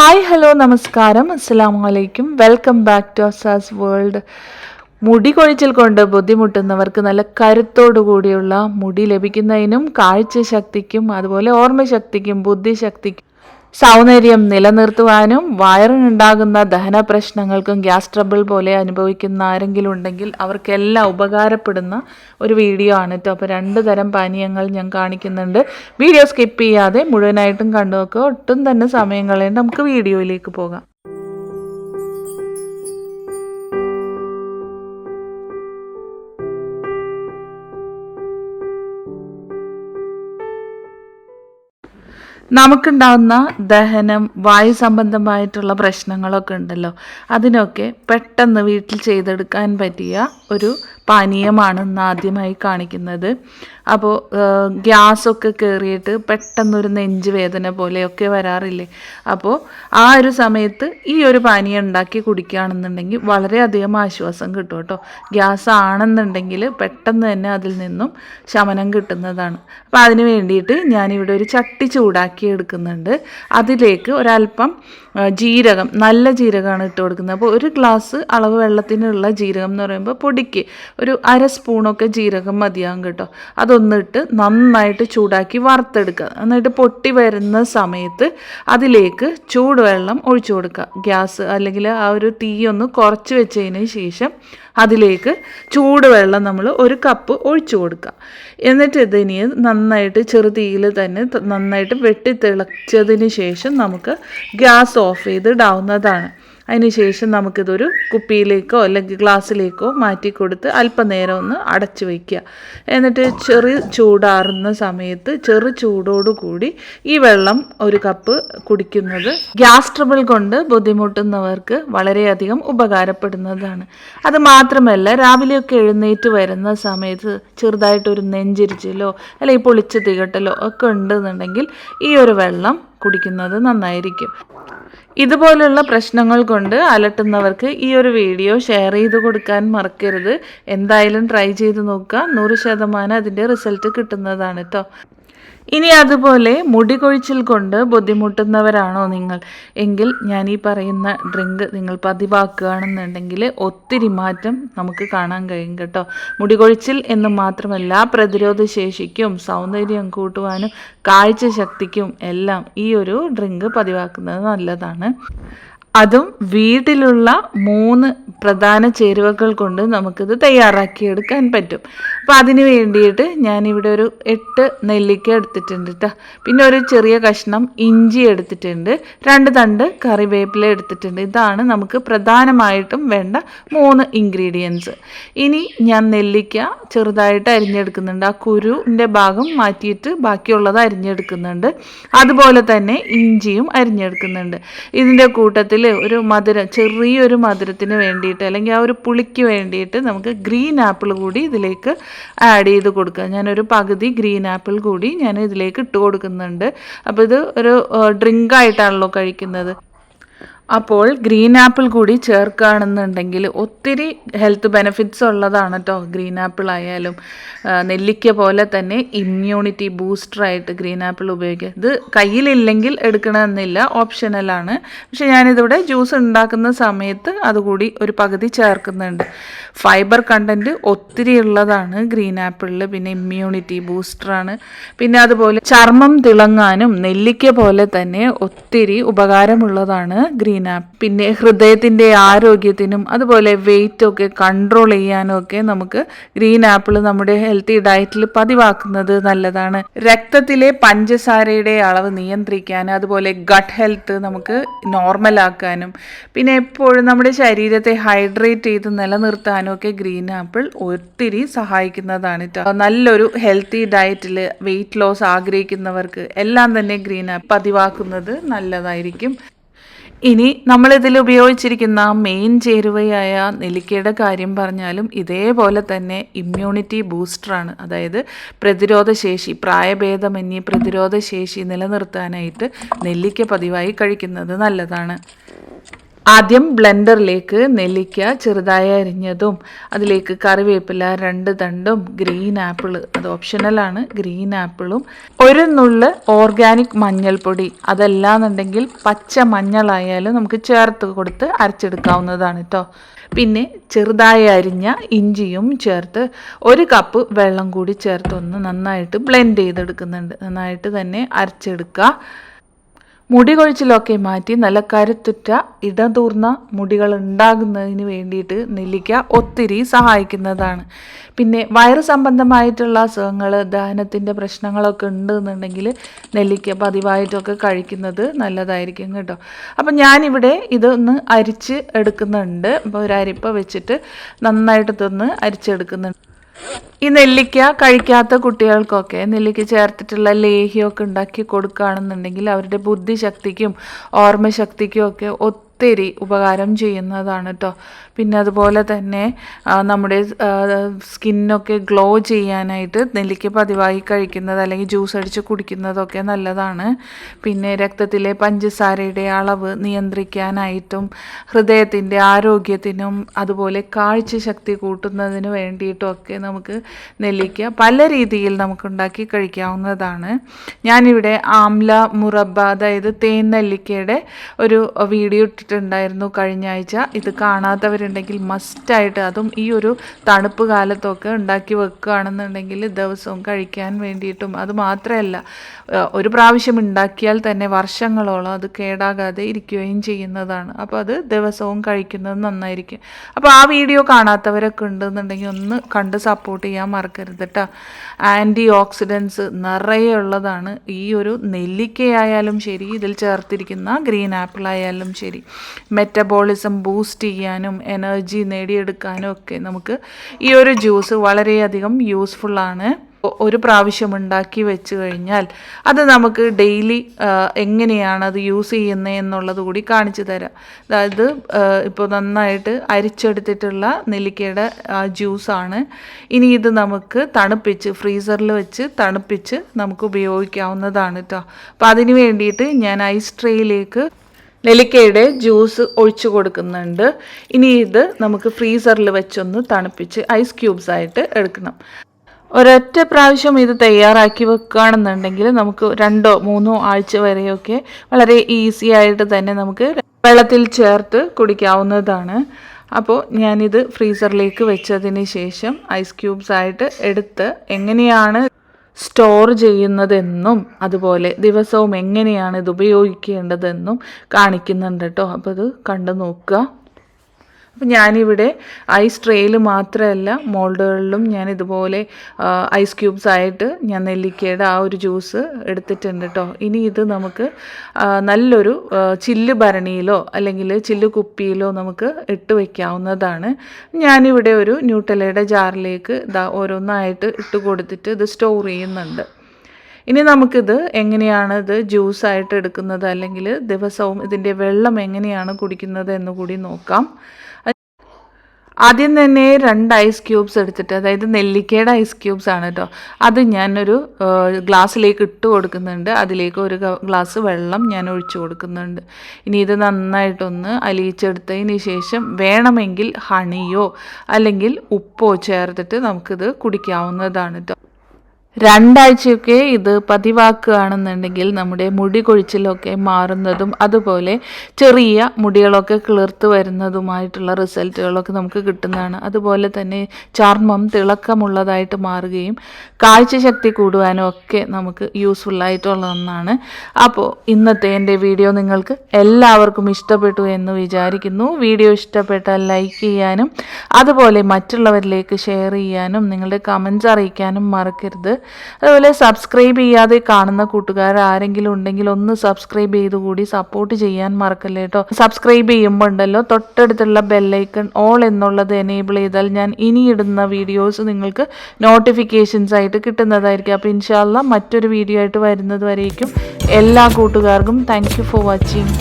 Hi hello നമസ്കാരം. അസ്സാം വലൈക്കും welcome back to Asas world മുടി കൊഴിച്ചിൽ കൊണ്ട് ബുദ്ധിമുട്ടുന്നവർക്ക് നല്ല കരുത്തോടു കൂടിയുള്ള മുടി ലഭിക്കുന്നതിനും കാഴ്ച ശക്തിക്കും അതുപോലെ ഓർമ്മശക്തിക്കും ബുദ്ധിശക്തിക്കും സൗന്ദര്യം നിലനിർത്തുവാനും വയറിനുണ്ടാകുന്ന ദഹന പ്രശ്നങ്ങൾക്കും ഗ്യാസ് ട്രബിൾ പോലെ അനുഭവിക്കുന്ന ആരെങ്കിലും ഉണ്ടെങ്കിൽ അവർക്കെല്ലാം ഉപകാരപ്പെടുന്ന ഒരു വീഡിയോ ആണ് കേട്ടോ അപ്പോൾ രണ്ട് തരം പാനീയങ്ങൾ ഞാൻ കാണിക്കുന്നുണ്ട്. വീഡിയോ സ്കിപ്പ് ചെയ്യാതെ മുഴുവനായിട്ടും കണ്ടു നോക്കുക. ഒട്ടും തന്നെ സമയം കളയേണ്ട. നമുക്ക് വീഡിയോയിലേക്ക് പോകാം. നമുക്കുണ്ടാകുന്ന ദഹനം വായു സംബന്ധമായിട്ടുള്ള പ്രശ്നങ്ങളൊക്കെ ഉണ്ടല്ലോ. അതിനൊക്കെ പെട്ടെന്ന് വീട്ടിൽ ചെയ്തെടുക്കാൻ പറ്റിയ ഒരു പാനീയമാണ് ഇന്ന് ആദ്യമായി കാണിക്കുന്നത്. അപ്പോൾ ഗ്യാസൊക്കെ കയറിയിട്ട് പെട്ടെന്നൊരു നെഞ്ച് വേദന പോലെയൊക്കെ വരാറില്ലേ? അപ്പോൾ ആ ഒരു സമയത്ത് ഈ ഒരു പാനീയം ഉണ്ടാക്കി കുടിക്കുകയാണെന്നുണ്ടെങ്കിൽ വളരെയധികം ആശ്വാസം കിട്ടും കേട്ടോ. ഗ്യാസ് ആണെന്നുണ്ടെങ്കിൽ പെട്ടെന്ന് തന്നെ അതിൽ നിന്നും ശമനം കിട്ടുന്നതാണ്. അപ്പോൾ അതിന് വേണ്ടിയിട്ട് ഞാനിവിടെ ഒരു ചട്ടി ചൂടാക്കി എടുക്കുന്നുണ്ട് അതിലേക്ക് ഒരല്പം ജീരകം നല്ല ജീരകമാണ് ഇട്ട് കൊടുക്കുന്നത്. അപ്പോൾ ഒരു ഗ്ലാസ് അളവ് വെള്ളത്തിനുള്ള ജീരകം എന്ന് പറയുമ്പോൾ പൊടിക്ക് ഒരു അര സ്പൂണൊക്കെ ജീരകം മതിയാകും കേട്ടോ. അതൊന്നിട്ട് നന്നായിട്ട് ചൂടാക്കി വറുത്തെടുക്കുക. എന്നിട്ട് പൊട്ടി വരുന്ന സമയത്ത് അതിലേക്ക് ചൂടുവെള്ളം ഒഴിച്ചു കൊടുക്കുക. ഗ്യാസ് അല്ലെങ്കിൽ ആ ഒരു തീ ഒന്ന് കുറച്ച് വെച്ചതിന് ശേഷം അതിലേക്ക് ചൂടുവെള്ളം നമ്മൾ ഒരു കപ്പ് ഒഴിച്ചു കൊടുക്കുക. എന്നിട്ട് ഇതിനി നന്നായിട്ട് ചെറു തീയിൽ തന്നെ നന്നായിട്ട് വെട്ടി തിളച്ചതിന് ശേഷം നമുക്ക് ഗ്യാസ് ഓഫ് ചെയ്ത് ഇടാവുന്നതാണ്. അതിനുശേഷം നമുക്കിതൊരു കുപ്പിയിലേക്കോ അല്ലെങ്കിൽ ഗ്ലാസ്സിലേക്കോ മാറ്റി കൊടുത്ത് അല്പനേരം ഒന്ന് അടച്ചു വയ്ക്കുക. എന്നിട്ട് ചെറു ചൂടാറുന്ന സമയത്ത് ചെറു ചൂടോടുകൂടി ഈ വെള്ളം ഒരു കപ്പ് കുടിക്കുന്നത് ഗ്യാസ് ട്രബിൾ കൊണ്ട് ബുദ്ധിമുട്ടുന്നവർക്ക് വളരെയധികം ഉപകാരപ്പെടുന്നതാണ്. അത് മാത്രമല്ല രാവിലെയൊക്കെ എഴുന്നേറ്റ് വരുന്ന സമയത്ത് ചെറുതായിട്ടൊരു നെഞ്ചിരിച്ചിലോ അല്ലെങ്കിൽ പൊളിച്ച് തികട്ടലോ ഒക്കെ ഉണ്ടെന്നുണ്ടെങ്കിൽ ഈ ഒരു വെള്ളം കുടിക്കുന്നത് നന്നായിരിക്കും. ഇതുപോലുള്ള പ്രശ്നങ്ങൾ കൊണ്ട് അലട്ടുന്നവർക്ക് ഈ ഒരു വീഡിയോ ഷെയർ ചെയ്ത് കൊടുക്കാൻ മറക്കരുത്. എന്തായാലും ട്രൈ ചെയ്ത് നോക്കുക. നൂറ് ശതമാനം അതിന്റെ റിസൾട്ട് കിട്ടുന്നതാണ് കേട്ടോ ഇനി അതുപോലെ മുടി കൊഴിച്ചിൽ കൊണ്ട് ബുദ്ധിമുട്ടുന്നവരാണോ നിങ്ങൾ? എങ്കിൽ ഞാൻ ഈ പറയുന്ന ഡ്രിങ്ക് നിങ്ങൾ പതിവാക്കുകയാണെന്നുണ്ടെങ്കിൽ ഒത്തിരി മാറ്റം നമുക്ക് കാണാൻ കഴിയും കേട്ടോ. മുടി കൊഴിച്ചിൽ എന്ന് മാത്രമല്ല പ്രതിരോധ ശേഷിക്കും സൗന്ദര്യം കൂട്ടുവാനും കാഴ്ച ശക്തിക്കും എല്ലാം ഈ ഒരു ഡ്രിങ്ക് പതിവാക്കുന്നത് നല്ലതാണ്. അതും വീട്ടിലുള്ള മൂന്ന് പ്രധാന ചേരുവകൾ കൊണ്ട് നമുക്കിത് തയ്യാറാക്കിയെടുക്കാൻ പറ്റും. അപ്പോൾ അതിന് വേണ്ടിയിട്ട് ഞാനിവിടെ ഒരു എട്ട് നെല്ലിക്ക എടുത്തിട്ടുണ്ട് കേട്ടോ പിന്നെ ഒരു ചെറിയ കഷ്ണം ഇഞ്ചി എടുത്തിട്ടുണ്ട്. രണ്ട് തണ്ട് കറിവേപ്പില എടുത്തിട്ടുണ്ട്. ഇതാണ് നമുക്ക് പ്രധാനമായിട്ടും വേണ്ട മൂന്ന് ഇൻഗ്രീഡിയൻസ്. ഇനി ഞാൻ നെല്ലിക്ക ചെറുതായിട്ട് അരിഞ്ഞെടുക്കുന്നുണ്ട്. ആ കുരുവിന്റെ ഭാഗം മാറ്റിയിട്ട് ബാക്കിയുള്ളത് അരിഞ്ഞെടുക്കുന്നുണ്ട്. അതുപോലെ തന്നെ ഇഞ്ചിയും അരിഞ്ഞെടുക്കുന്നുണ്ട്. ഇതിന്റെ കൂട്ടത്തിൽ ഒരു മധുരം ചെറിയൊരു മധുരത്തിന് വേണ്ടിയിട്ട് അല്ലെങ്കിൽ ആ ഒരു പുളിക്ക് വേണ്ടിയിട്ട് നമുക്ക് ഗ്രീൻ ആപ്പിൾ കൂടി ഇതിലേക്ക് ആഡ് ചെയ്ത് കൊടുക്കുക ഞാനൊരു പകുതി ഗ്രീൻ ആപ്പിൾ കൂടി ഞാൻ ഇതിലേക്ക് ഇട്ട് കൊടുക്കുന്നുണ്ട്. അപ്പോൾ ഇത് ഒരു ഡ്രിങ്ക് ആയിട്ടാണല്ലോ കഴിക്കുന്നത്. അപ്പോൾ ഗ്രീൻ ആപ്പിൾ കൂടി ചേർക്കുകയാണെന്നുണ്ടെങ്കിൽ ഒത്തിരി ഹെൽത്ത് ബെനിഫിറ്റ്സ് ഉള്ളതാണ് കേട്ടോ ഗ്രീൻ ആപ്പിൾ ആയാലും നെല്ലിക്ക പോലെ തന്നെ ഇമ്മ്യൂണിറ്റി ബൂസ്റ്ററായിട്ട് ഗ്രീൻ ആപ്പിൾ ഉപയോഗിക്കുക ഇത് കയ്യിലില്ലെങ്കിൽ എടുക്കണമെന്നില്ല ഓപ്ഷനലാണ് പക്ഷെ ഞാനിതിവിടെ ജ്യൂസ് ഉണ്ടാക്കുന്ന സമയത്ത് അതുകൂടി ഒരു പകുതി ചേർക്കുന്നുണ്ട്. ഫൈബർ കണ്ടന്റ് ഒത്തിരി ഉള്ളതാണ് ഗ്രീൻ ആപ്പിളിൽ പിന്നെ ഇമ്മ്യൂണിറ്റി ബൂസ്റ്ററാണ് പിന്നെ അതുപോലെ ചർമ്മം തിളങ്ങാനും നെല്ലിക്ക പോലെ തന്നെ ഒത്തിരി ഉപകാരമുള്ളതാണ് ഗ്രീൻ ആപ്പ് പിന്നെ ഹൃദയത്തിന്റെ ആരോഗ്യത്തിനും അതുപോലെ വെയിറ്റ് ഒക്കെ കൺട്രോൾ ചെയ്യാനും ഒക്കെ നമുക്ക് ഗ്രീൻ ആപ്പിൾ നമ്മുടെ ഹെൽത്തി ഡയറ്റിൽ പതിവാക്കുന്നത് നല്ലതാണ് രക്തത്തിലെ പഞ്ചസാരയുടെ അളവ് നിയന്ത്രിക്കാൻ അതുപോലെ ഗട്ട് ഹെൽത്ത് നമുക്ക് നോർമൽ ആക്കാനും പിന്നെ എപ്പോഴും നമ്മുടെ ശരീരത്തെ ഹൈഡ്രേറ്റ് ചെയ്ത് നിലനിർത്താനും ഒക്കെ ഗ്രീൻ ആപ്പിൾ ഒത്തിരി സഹായിക്കുന്നതാണ്. നല്ലൊരു ഹെൽത്തി ഡയറ്റിൽ വെയിറ്റ് ലോസ് ആഗ്രഹിക്കുന്നവർക്ക് എല്ലാം തന്നെ ഗ്രീൻ ആപ്പ് പതിവാക്കുന്നത് നല്ലതായിരിക്കും ഇനി നമ്മളിതിൽ ഉപയോഗിച്ചിരിക്കുന്ന മെയിൻ ചേരുവയായ നെല്ലിക്കയുടെ കാര്യം പറഞ്ഞാലും ഇതേപോലെ തന്നെ ഇമ്മ്യൂണിറ്റി ബൂസ്റ്ററാണ് അതായത് പ്രതിരോധശേഷി പ്രായഭേദമന്യേ പ്രതിരോധശേഷി നിലനിർത്താനായിട്ട് നെല്ലിക്ക പതിവായി കഴിക്കുന്നത് നല്ലതാണ്. ആദ്യം ബ്ലെൻഡറിലേക്ക് നെല്ലിക്ക ചെറുതായി അരിഞ്ഞതും അതിലേക്ക് കറിവേപ്പില രണ്ട് തണ്ടും ഗ്രീൻ ആപ്പിൾ അത് ഓപ്ഷണലാണ് ഗ്രീൻ ആപ്പിളും ഒരു നുള്ള് ഓർഗാനിക് മഞ്ഞൾപ്പൊടി അതല്ലാന്നുണ്ടെങ്കിൽ പച്ച മഞ്ഞളായാലും നമുക്ക് ചേർത്ത് കൊടുത്ത് അരച്ചെടുക്കാവുന്നതാണ് കേട്ടോ പിന്നെ ചെറുതായി അരിഞ്ഞ ഇഞ്ചിയും ചേർത്ത് ഒരു കപ്പ് വെള്ളം കൂടി ചേർത്ത് ഒന്ന് നന്നായിട്ട് ബ്ലെൻഡ് ചെയ്തെടുക്കുന്നുണ്ട്. നന്നായിട്ട് തന്നെ അരച്ചെടുക്കുക. മുടി കൊഴിച്ചിലൊക്കെ മാറ്റി നല്ല കരുത്തുറ്റ ഇടതൂർന്ന മുടികൾ ഉണ്ടാകുന്നതിന് വേണ്ടിയിട്ട് നെല്ലിക്ക ഒത്തിരി സഹായിക്കുന്നതാണ്. പിന്നെ വയറ് സംബന്ധമായിട്ടുള്ള അസുഖങ്ങൾ ദഹനത്തിന്റെ പ്രശ്നങ്ങളൊക്കെ ഉണ്ട് എന്നുണ്ടെങ്കിൽ നെല്ലിക്ക പതിവായിട്ടൊക്കെ കഴിക്കുന്നത് നല്ലതായിരിക്കും കേട്ടോ. അപ്പം ഞാനിവിടെ ഇതൊന്ന് അരിച്ച് എടുക്കുന്നുണ്ട്. അപ്പോൾ ഒരു അരിപ്പ വെച്ചിട്ട് നന്നായിട്ട് ഇതൊന്ന് അരിച്ചെടുക്കുന്നുണ്ട്. ഈ നെല്ലിക്ക കഴിക്കാത്ത കുട്ടികൾക്കൊക്കെ നെല്ലിക്ക ചേർത്തിട്ടുള്ള ലേഹ്യമൊക്കെ ഉണ്ടാക്കി കൊടുക്കുകയാണെന്നുണ്ടെങ്കിൽ അവരുടെ ബുദ്ധിശക്തിക്കും ഓർമ്മശക്തിക്കും ഒക്കെ ഒത്തിരി ഉപകാരം ചെയ്യുന്നതാണ് കേട്ടോ പിന്നെ അതുപോലെ തന്നെ നമ്മുടെ സ്കിന്നൊക്കെ ഗ്ലോ ചെയ്യാനായിട്ട് നെല്ലിക്ക പതിവായി കഴിക്കുന്നത് അല്ലെങ്കിൽ ജ്യൂസ് അടിച്ച് കുടിക്കുന്നതൊക്കെ നല്ലതാണ്. പിന്നെ രക്തത്തിലെ പഞ്ചസാരയുടെ അളവ് നിയന്ത്രിക്കാനായിട്ടും ഹൃദയത്തിന്റെ ആരോഗ്യത്തിനും അതുപോലെ കാഴ്ച ശക്തി കൂട്ടുന്നതിന് വേണ്ടിയിട്ടുമൊക്കെ നമുക്ക് നെല്ലിക്ക പല രീതിയിൽ നമുക്കുണ്ടാക്കി കഴിക്കാവുന്നതാണ്. ഞാനിവിടെ ആംല മുറബ അതായത് തേൻ നെല്ലിക്കയുടെ ഒരു വീഡിയോ ഇട്ടിട്ടുണ്ടായിരുന്നു കഴിഞ്ഞ ആഴ്ച. ഇത് കാണാത്തവരുണ്ടെങ്കിൽ മസ്റ്റായിട്ട് അതും ഈ ഒരു തണുപ്പ് കാലത്തൊക്കെ ഉണ്ടാക്കി വെക്കുകയാണെന്നുണ്ടെങ്കിൽ ദിവസവും കഴിക്കാൻ വേണ്ടിയിട്ടും അത് മാത്രമല്ല ഒരു പ്രാവശ്യം ഉണ്ടാക്കിയാൽ തന്നെ വർഷങ്ങളോളം അത് കേടാകാതെ ഇരിക്കുകയും ചെയ്യുന്നതാണ്. അപ്പോൾ അത് ദിവസവും കഴിക്കുന്നത് നന്നായിരിക്കും. അപ്പോൾ ആ വീഡിയോ കാണാത്തവരൊക്കെ ഉണ്ടെന്നുണ്ടെങ്കിൽ ഒന്ന് കണ്ട് സപ്പോർട്ട് ചെയ്യാൻ മറക്കരുത് കേട്ടോ ആന്റി ഓക്സിഡൻസ് നിറയെ ഉള്ളതാണ്. ഈ ഒരു നെല്ലിക്കയായാലും ശരി ഇതിൽ ചേർത്തിരിക്കുന്ന ഗ്രീൻ ആപ്പിൾ ആയാലും ശരി. മെറ്റബോളിസം ബൂസ്റ്റ് ചെയ്യാനും എനർജി നേടിയെടുക്കാനും ഒക്കെ നമുക്ക് ഈ ഒരു ജ്യൂസ് വളരെയധികം യൂസ്ഫുള്ളാണ് ഒരു പ്രാവശ്യം ഉണ്ടാക്കി വെച്ച് കഴിഞ്ഞാൽ അത് നമുക്ക് ഡെയിലി എങ്ങനെയാണ് അത് യൂസ് ചെയ്യുന്നത് എന്നുള്ളത് കൂടി കാണിച്ചു തരാം. അതായത് ഇപ്പോൾ നന്നായിട്ട് അരിച്ചെടുത്തിട്ടുള്ള നെല്ലിക്കയുടെ ജ്യൂസാണ് ഇനി ഇത് നമുക്ക് തണുപ്പിച്ച് ഫ്രീസറിൽ വെച്ച് തണുപ്പിച്ച് നമുക്ക് ഉപയോഗിക്കാവുന്നതാണ് കേട്ടോ അപ്പോൾ അതിന് വേണ്ടിയിട്ട് ഞാൻ ഐസ് ട്രേയിലേക്ക് നെല്ലിക്കയുടെ ജ്യൂസ് ഒഴിച്ചു കൊടുക്കുന്നുണ്ട്. ഇനി ഇത് നമുക്ക് ഫ്രീസറിൽ വെച്ചൊന്ന് തണുപ്പിച്ച് ഐസ് ക്യൂബ്സ് ആയിട്ട് എടുക്കണം. ഒരൊറ്റ പ്രാവശ്യം ഇത് തയ്യാറാക്കി വെക്കുകയാണെന്നുണ്ടെങ്കിൽ നമുക്ക് രണ്ടോ മൂന്നോ ആഴ്ച വരെയൊക്കെ വളരെ ഈസി ആയിട്ട് തന്നെ നമുക്ക് വെള്ളത്തിൽ ചേർത്ത് കുടിക്കാവുന്നതാണ്. അപ്പോൾ ഞാനിത് ഫ്രീസറിലേക്ക് വെച്ചതിന് ശേഷം ഐസ് ക്യൂബ്സ് ആയിട്ട് എടുത്ത് എങ്ങനെയാണ് സ്റ്റോർ ചെയ്യുന്നതെന്നും അതുപോലെ ദിവസവും എങ്ങനെയാണ് ഇത് ഉപയോഗിക്കേണ്ടതെന്നും കാണിക്കുന്നുണ്ട് കേട്ടോ. അപ്പോൾ ഇത് കണ്ടു നോക്കുക അപ്പം ഞാനിവിടെ ഐസ് ട്രേയിൽ മാത്രമല്ല മോൾഡുകളിലും ഞാൻ ഇതുപോലെ ഐസ് ക്യൂബ്സ് ആയിട്ട് ഞാൻ നെല്ലിക്കയുടെ ആ ഒരു ജ്യൂസ് എടുത്തിട്ടുണ്ട് കേട്ടോ ഇനി ഇത് നമുക്ക് നല്ലൊരു ചില്ല് ഭരണിയിലോ അല്ലെങ്കിൽ ചില്ല് കുപ്പിയിലോ നമുക്ക് ഇട്ട് വയ്ക്കാവുന്നതാണ് ഞാനിവിടെ ഒരു ന്യൂട്ടലയുടെ ജാറിലേക്ക് ഇതാ ഓരോന്നായിട്ട് ഇട്ട് കൊടുത്തിട്ട് ഇത് സ്റ്റോർ ചെയ്യുന്നുണ്ട്. ഇനി നമുക്കിത് എങ്ങനെയാണ് ഇത് ജ്യൂസായിട്ട് എടുക്കുന്നത്? അല്ലെങ്കിൽ ദിവസവും ഇതിന്റെ വെള്ളം എങ്ങനെയാണ് കുടിക്കുന്നത് എന്ന് കൂടി നോക്കാം. ആദ്യം തന്നെ രണ്ട് ഐസ് ക്യൂബ്സ് എടുത്തിട്ട് അതായത് നെല്ലിക്കയുടെ ഐസ് ക്യൂബ്സ് ആണ് കേട്ടോ അത് ഞാനൊരു ഗ്ലാസ്സിലേക്ക് ഇട്ട് കൊടുക്കുന്നുണ്ട്. അതിലേക്ക് ഒരു ഗ്ലാസ് വെള്ളം ഞാൻ ഒഴിച്ചു കൊടുക്കുന്നുണ്ട്. ഇനി ഇത് നന്നായിട്ടൊന്ന് അലിയിച്ചെടുത്തതിന് ശേഷം വേണമെങ്കിൽ ഹണിയോ അല്ലെങ്കിൽ ഉപ്പോ ചേർത്തിട്ട് നമുക്കിത് കുടിക്കാവുന്നതാണ് കേട്ടോ രണ്ടാഴ്ചയൊക്കെ ഇത് പതിവാക്കുകയാണെന്നുണ്ടെങ്കിൽ നമ്മുടെ മുടി കൊഴിച്ചിലൊക്കെ മാറുന്നതും അതുപോലെ ചെറിയ മുടികളൊക്കെ കിളിർത്ത് വരുന്നതുമായിട്ടുള്ള റിസൾട്ടുകളൊക്കെ നമുക്ക് കിട്ടുന്നതാണ്. അതുപോലെ തന്നെ ചർമ്മം തിളക്കമുള്ളതായിട്ട് മാറുകയും കാഴ്ചശക്തി കൂടുവാനും ഒക്കെ നമുക്ക് യൂസ്ഫുൾ ഒന്നാണ്. അപ്പോൾ ഇന്നത്തെ എന്റെ വീഡിയോ നിങ്ങൾക്ക് എല്ലാവർക്കും ഇഷ്ടപ്പെട്ടു എന്ന് വിചാരിക്കുന്നു. വീഡിയോ ഇഷ്ടപ്പെട്ടാൽ ലൈക്ക് ചെയ്യാനും അതുപോലെ മറ്റുള്ളവരിലേക്ക് ഷെയർ ചെയ്യാനും നിങ്ങളുടെ കമൻസ് അറിയിക്കാനും മറക്കരുത്. അതുപോലെ സബ്സ്ക്രൈബ് ചെയ്യാതെ കാണുന്ന കൂട്ടുകാർ ആരെങ്കിലും ഉണ്ടെങ്കിൽ ഒന്ന് സബ്സ്ക്രൈബ് ചെയ്ത് കൂടി സപ്പോർട്ട് ചെയ്യാൻ മറക്കല്ലേ കേട്ടോ സബ്സ്ക്രൈബ് ചെയ്യുമ്പോൾ ഉണ്ടല്ലോ തൊട്ടടുത്തുള്ള ബെല്ലൈക്കൺ ഓൾ എന്നുള്ളത് എനേബിൾ ചെയ്താൽ ഞാൻ ഇനി ഇടുന്ന വീഡിയോസ് നിങ്ങൾക്ക് നോട്ടിഫിക്കേഷൻസ് ആയിട്ട് കിട്ടുന്നതായിരിക്കും. അപ്പോൾ ഇൻഷാല്ല മറ്റൊരു വീഡിയോ ആയിട്ട് വരുന്നത് വരേക്കും. എല്ലാ കൂട്ടുകാർക്കും താങ്ക് ഫോർ വാച്ചിങ്